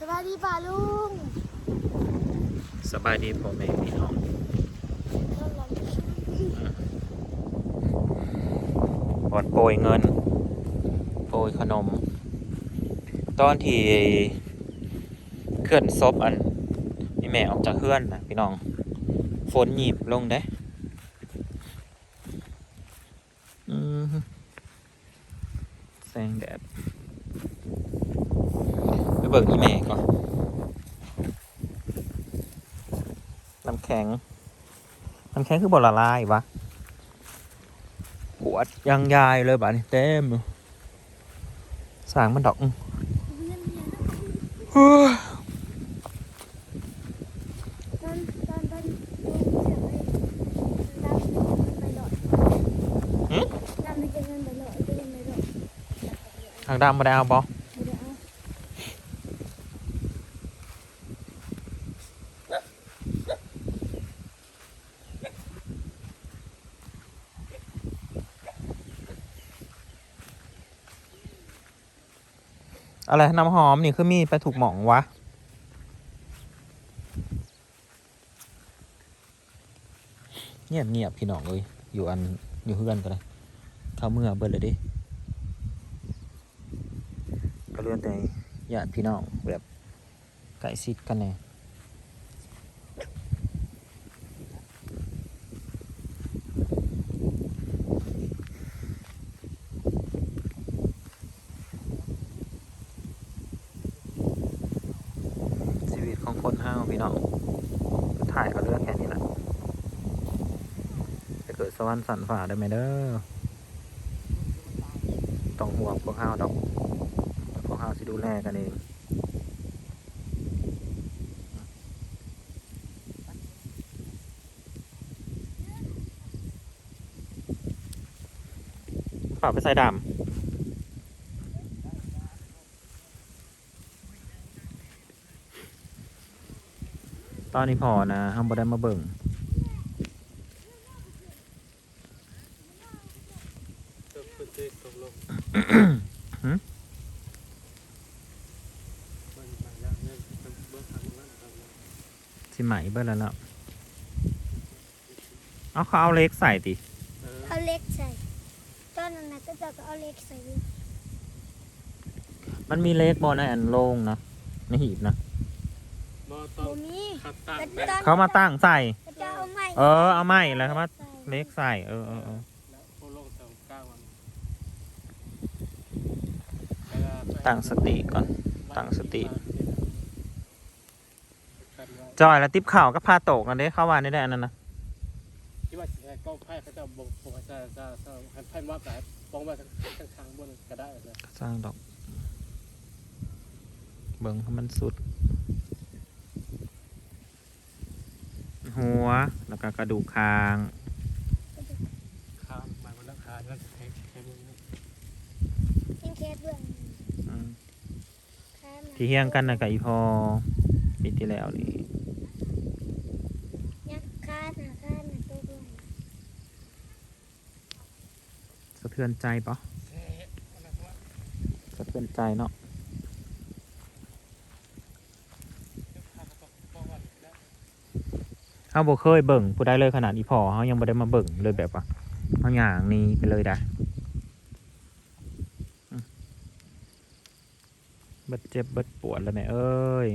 สวัสดีป่าลุงสบายดีพ่อแม่พี่น้องเราลองบอนโปรยเงิน โปรยขนม ตอนที่เคลื่อนศพอันนี่แม่ออกจากเคลื่อนนะพี่น้อง ฝนหยิบลงได้อืมแสงแดด ไปเบิกอีแม่ก่อนน้ำแข็งน้ำแข็งคือบอละลายวะปวดยังยายเลยบ้านี่เต็มอยู่สร้างมันดอกอื้อเรียนเรียนเฮ้ยตอนตอนตอนลุงเสียไปดำไปหลอดดำไปเก็บเงินไปหลอดไปเงินไปหลอด ทางดำมาได้เอาบอ ไม่ได้เอา อะไรน้ำหอมนี่คือมีไปถูกหมองวะ เงียบเงียบพี่น้องเลยอยู่อันอยู่เพื่อนกันเลยเข้าเมื่อเบิดเลยดิก็เลื่อนแต่ญาติพี่น้องแบบใกล้ชิดกันแน่ชีวิตของคนห้าวพี่น้องถ่ายก็เลือกแค่นี้แหละ จะเกิดสวรรค์สันฝ่าได้ไหมเด้อต้องห่วงพวกห้าวดอก พวกห้าวสิดูแลกันเองฝากไปใส่ดำตอนนี้พอนะห้ามบ่ได้มาเบิ่ง ตก เป็นเด็กตกลงหืมมันมาแล้วเนี่ยต้องเบิ้งทางนั้นทางนั้นสิไหมเบิ่แล้วแล้วเอาเขาเอาเล็กใส่ติเออเอาเล็กใส่ ตอนนั้นนะก็จะเอาเล็กใส่อยู่มันมีเล็กบอลในอันโล่งนะในหีบนะบ่ต้โบองมีคัดตั้งแต่แม่ตอนเขามาตั้งใส่ ก็จะเอาไม้เออเอาไม้แล้วครับว่าใส่เล็กใส่เออเออเออ แล้วโคโลงสองเก้าวัน ตั้งสติก่อนตั้งสติ จอยแล้วติ๊บข่าวก็พาโตกกันเด้เข้าว่านี่ได้อันนั้นนะที่ว่าสิให้กล้องไพ่เขาจะบอกผมว่าจะจะจะให้ไพ่ว่าแบบป้องไว้ทั้งทั้งทางบนก็ได้เลยสร้างดอก เบิ่งให้มันสุด หัวแล้วก็กระดูกคาง ข้ามมาบนหลังคาแล้วจะให้ให้มึงนี่ ยิงแคสเบื้อง อืม ข้ามนะ ที่เฮียงกันนะกับอีพอปีที่แล้วนี่ยักษ์ข้ามนะข้ามนะตัวเบื้องสะเทือนใจปะสะเทือนใจเนาะเขาบ่เคยเบิ่งผู้ใดเลยขนาดอีพอเขายังบ่ได้มาเบิ่งเลยแบบว่าเขาอย่างนี้ไปเลยได้อืมเบิดเจ็บบิดปวดแล้วแม่เอ้ย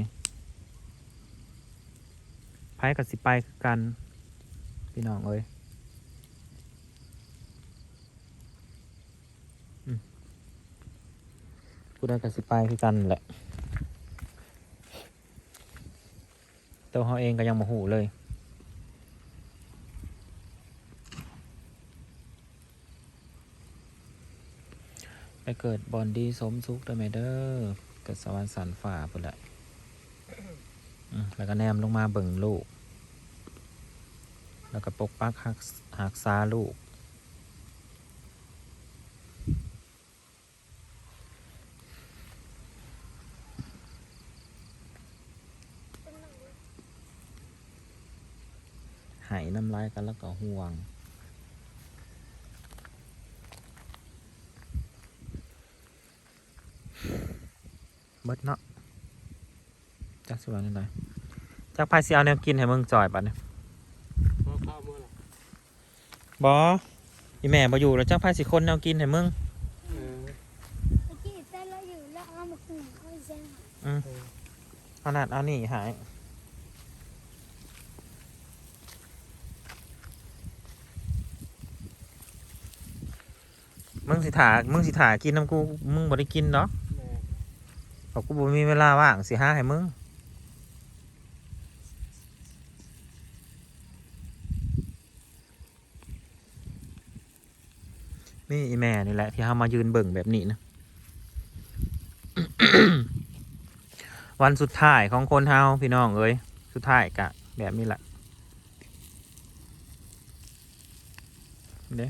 ไพ่กับสิไปคือกัน พี่น้องเอ้ยอืมผู้กับสิไปคือกันแหละตัวเขาเองก็ยังโมโหเลยไปเกิดบอนดีสมสุขได้ไหมเด้อเกิดสวรรค์สันฝ่าไปและอืมแล้วก็แนมลงมาเบิ่งลูก แล้วก็ปกปักหักหักษาลูกหายน้ำลายกันแล้วก็ห่วง บิดเนาะจักสิว่าแนวใดจักไผสิเอาแนวกินให้มึงจ่อยบัดนี้เพราะข้าวมื้อละบ่อีแม่บ่อยู่แล้วจักไผสิคนแนวกินให้มึงเออเมื่อกี้เต้นแล้วอยู่แล้วเอามาคุมเอาไปเส้นอืมเอานั่นเอานี่หายมึงสิถามึงสิถากินน้ำกู มึงบ่ได้กินเนาะแม่ เพรากูบ่มีเวลาว่างสิหาให้มึงนี่อีแม่นี่แหละที่เฮามายืนเบิ่งแบบนี้นะ วันสุดท้ายของคนเฮาพี่น้องเอ้ยสุดท้ายกะ แบบนี้แหละเด้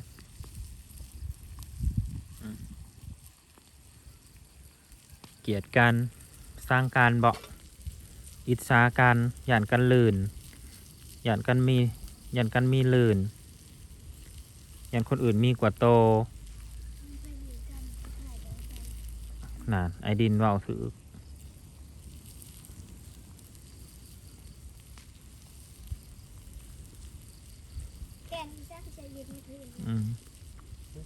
อืมเกลียดกัน สร้างการเบาะอิจฉากันหยานกันลื่นหยานกันมีหยานกันมีลื่นหยานคนอื่นมีกว่าโตไปอยู่กันถ่ายเดี๋ยวกันนานไอดินเว่าถือแกนซักจะยืนไม่ถึงอืม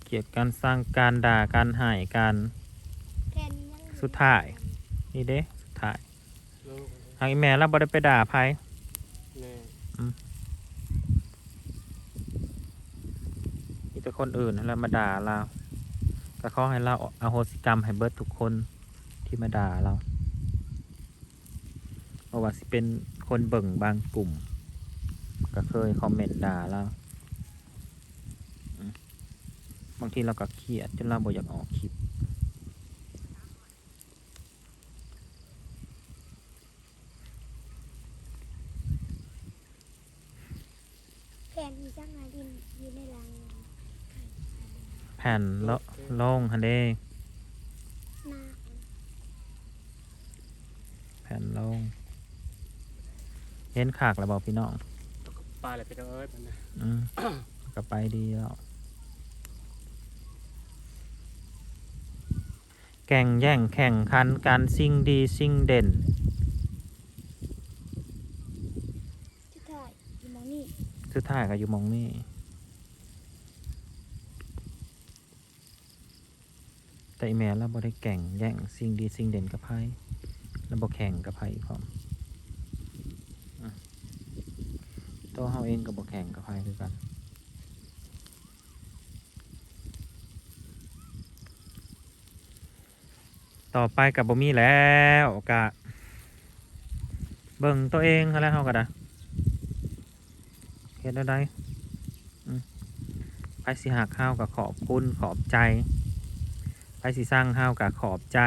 เกลียดการสร้างการด่าการหายการแกนยังอยู่ สุดท้าย นี่เด้สุดท้ายลูกทางอีแม่เราบ่ได้ไปด่าไผแม่มีแต่คนอื่นนั่นแหล้วมาด่าเราก็ขอให้เราอโหสิกรรมให้เบิดทุกคนที่มาด่าเราเพราะว่าสิเป็นคนเบิ่งบางกลุ่ม ก็เคยคอมเมนต์ด่าเราอืมบางทีเราก็เครียดจนเราบ่อยากออกคลิป แกนมีจังไงดินอยู่ในรัง แผ่นโลโล่งฮันเด้หน้าแผ่นโล่งเห็นขากแล้วบอกพี่น้องปลาอะไรไปจังเอ้ยมันนะอืมก็ไปดีแล้วแก่งแย่งแข่งขันการสิ่งดีสิ่งเด่นที่ถ่ายอยู่หมองนี่สุดท้ายก็อยู่หมองนี่ แต่อีแม่เราบ่ได้แก่งแย่งสิ่งดีสิ่งเด่นกับไพ่แล้วบ่แข่งกับไพ่พร้อมตัวเฮาเองก็บ่แข่งกับไพ่คือกันต่อไปกับบ่มีแล้วกะเบิ่งตัวเองเขาแล้วเฮาก็ได้เฮ็ดได้ไดอืมไปสิหักเฮากับขอบคุณขอบใจ ไปสิสร้างเฮากับขอบใจ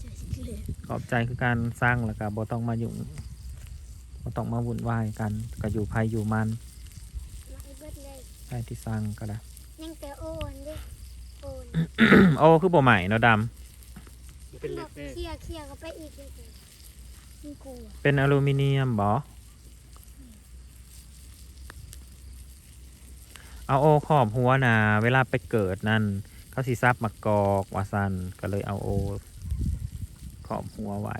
เจอสิเหลือขอบใจคือการสร้างแล้วก็บ่ต้องมายุ่งบ่ต้องมาวุ่นวายกันก็อยู่ภายอยู่มันมาไอ้เบิดเลยใครที่สร้างก็ได้ยังแต่โอนเด้โอนโอ้คือบ่ใหม่เนาะดำมันเป็นเหล็กเคแม่ลียร์เคลียร์ก็ไปอีกเลยนี่กูอะเป็นอลูมิเนียมบอเอาโอขอบหัวนะเวลาไปเกิดนั่น เขาสิซับมากอกวาซันก็เลยเอาโอขอบหัวไว้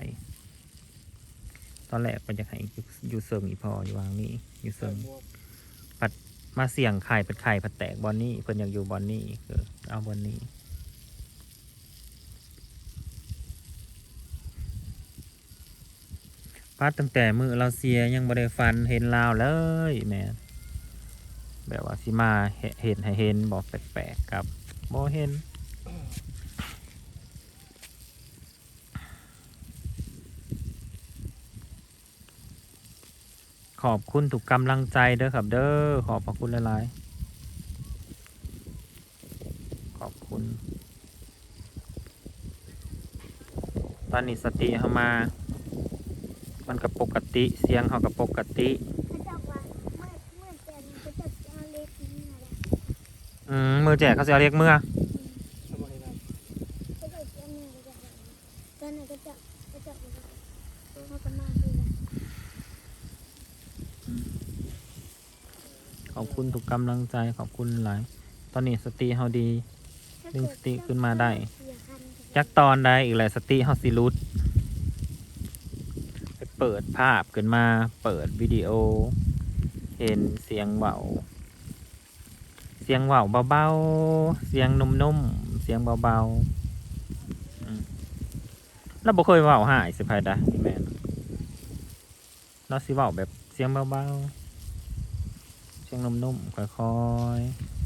ตอนแรกมันจะให้อยู่อยู่เซิงอีพออยู่วางนี้อยู่ใส่เซิงหมวกมาเสี่ยงไข่เป็นไข่ผัดแตกบอนนี่เพิ่นอยากอยู่บอนนี่คือเอาบอนนี่พัดตั้งแต่มือเราเสียยังบ่ได้ฟันเห็นลาวเลยแม่แบบว่าสิมาเห็นเห็นให้เห็นบอกแปลกๆกับ บ่เห็นขอบคุณทุกกำลังใจเด้อครับ เด้อขอบพระคุณหลายๆขอบคุณ ตอนนี้สติเข้ามา มันกับปกติเสียงเขากับปกติ เขาจะว่าเมื่อเมื่อแกนเขาจะเอาเล็กนี่มาแล้ว อืมมือแจกเขาจะเรียกเมื่อขอบบตอนนั้นก็จะก็จะเขาก็มาคือกันขอบคุณทุกกำลังใจขอบคุณหลาย ตอนนี้สติเขาดี ดึงสติขึ้นมาได้จักตอนใดอีกแหละสติเขาสิรุดเปิดภาพขึ้นมา เปิดวิดีโอ เห็นเสียงเบา สียงเบาเบาๆ เสียงนุ่มๆ เสียงเบาๆเราบ่เคยเบาหายสิพายดะแม่นเราสิเบาแบบเสียงเบาๆ เสียงนุ่มๆ ค่อยๆ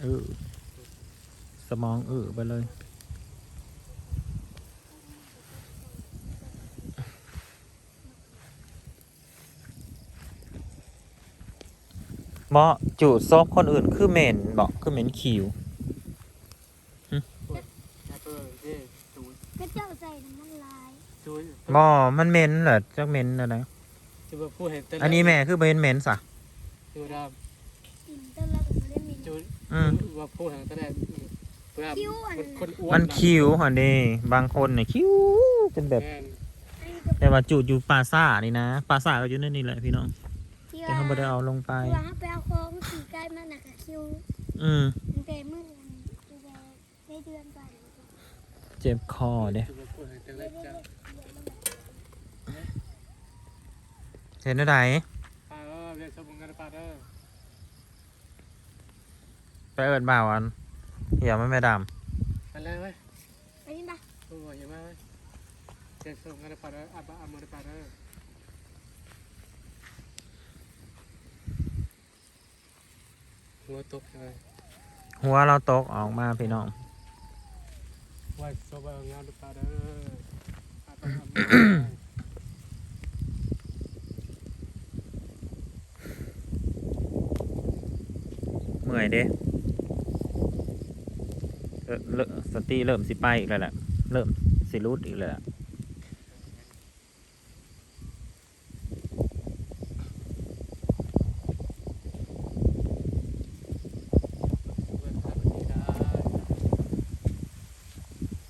เออ สมองเออไปเลย เหมาะจูดซบคนอื่นคือเหม็นบอกคือเหม็นคิวแอปเปิลเย่จูดก็เจ้าใจน้ำมันลายจูดบ่มันเหม็นเหรอจักเหม็นอะไรจะมาพูดเห็นแต่อันนี้แม่คือเหม็นเหม็นสะจูดากินต้นแล้วก็ไม่ได้มีจูดอืมว่าพูดเห็นแต่แรกเพื่อคิ้วอันมันนั้นคนอ้วนมันคิวหันนี่บางคนเนี่ยคิวเป็นแบบแม่นแต่ว่าจูดอยู่ปลาซ่านี่นะปลาซ่าก็อยู่ในนี่แหละพี่น้องที่แต่เขาไม่ได้เอาลงไปว่าไปเอาของขี่ใกล้มันน่ะก็คิวอืมตั้งแต่มื้อตั้งแต่ได้เดือนก่อนเจ็บคอเด้จะมาพูดเห็นแต่แรกจ้ะเห็นได้ไหนปลาเออเรียนสมุนกันปลาเด้อไปเอิดบ่าวอัน เหี่ยมันไม่ดไปเลยเว้ยไปนี่ปะพูดว่าอย่างไรเว้ยเรียนสมุนกันปลาเด้ออับอับมันปลาเด้อหัวตกเลยำหัวเราตกออกมาพี่น้องว่าสบายงานปลาเด้ออับอับอับเมื่อยเด้เออเริ่ม สติเริ่มสิไปอีกแล้วแหละเริ่มสิรุดอีกแล้วแหละ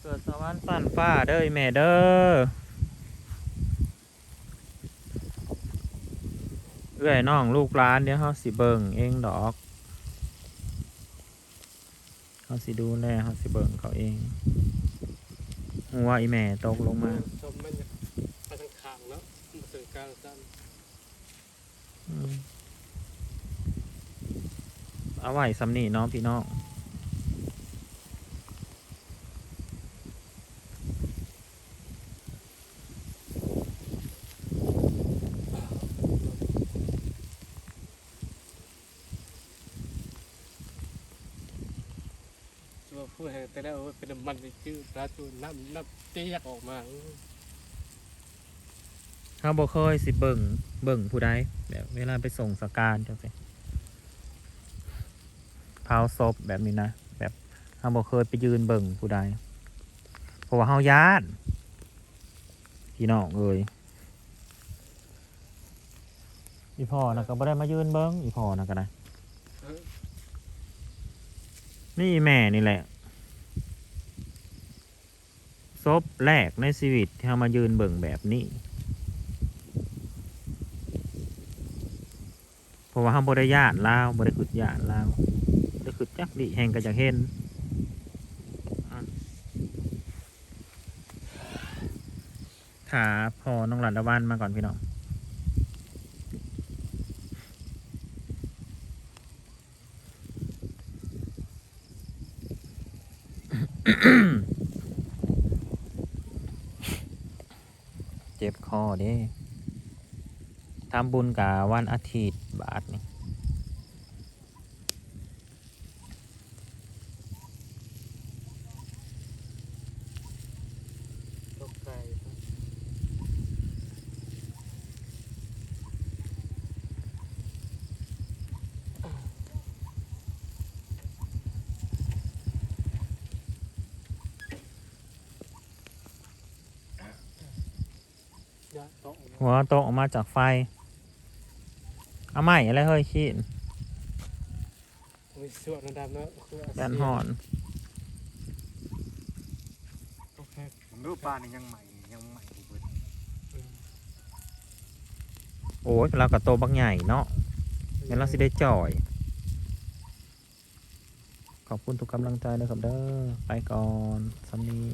เกิดสวรรค์สั่นฟ้าเด้อแม่เด้อเอื้อยน้องลูกหลานเดี๋ยวเขาสิเบิ่งเองดอก สิดูแลเขาสิเบิ่งเขาเองหัวอีแม่ตกลงมาชมมันไปทางขางแล้วมาถึงกลางสั้นเอาไว้สำนีน้องพี่น้อง ตัวผู้แห่งแต่แล้วเป็นน้ำมัน ในชื่อพระจูนน้ำน้ำเตี้ยออกมาเขาบ่เคยสิเบิ่งเบิ่งผู้ใดแบบเวลาไปส่งสการจังซี่เผาศพแบบนี้นะแบบเขาบ่เคยไปยืนเบิ่งผู้ใดเพราะว่าเฮาย้านพี่น้องเอ้ยอีพ่อนะก็บ่ได้มายืนเบิ่งอีพ่อนะก็ได้นี่แม่นี่แหละ ศพแรกในชีวิตที่เรามายืนเบิ่งแบบนี้ เพราะว่าเราบริญาตลาวบริขุดญาตลาวบริขุดจักดีแห่งก็จะเห็นอะถาพอน้องหลัดละวันมาก่อนพี่น้อง ข้อเด้ทำบุญกับวันอาทิตย์บาทนี่ ตกใจ จะต้อง หัวโตะออกมาจากไฟ เอาใหม่อะไรเฮ้ยขี้นมีส่วนดำๆเนาะคือยันหอนโอเคผมดูปลานี่ยังใหม่ยังใหม่อยู่เบิดโอ้ยเรากับโตบักใหญ่เนาะงั้นเราสิได้จ่อย ขอบคุณทุกกำลังใจเลยครับเด้อไปก่อนซัมนี่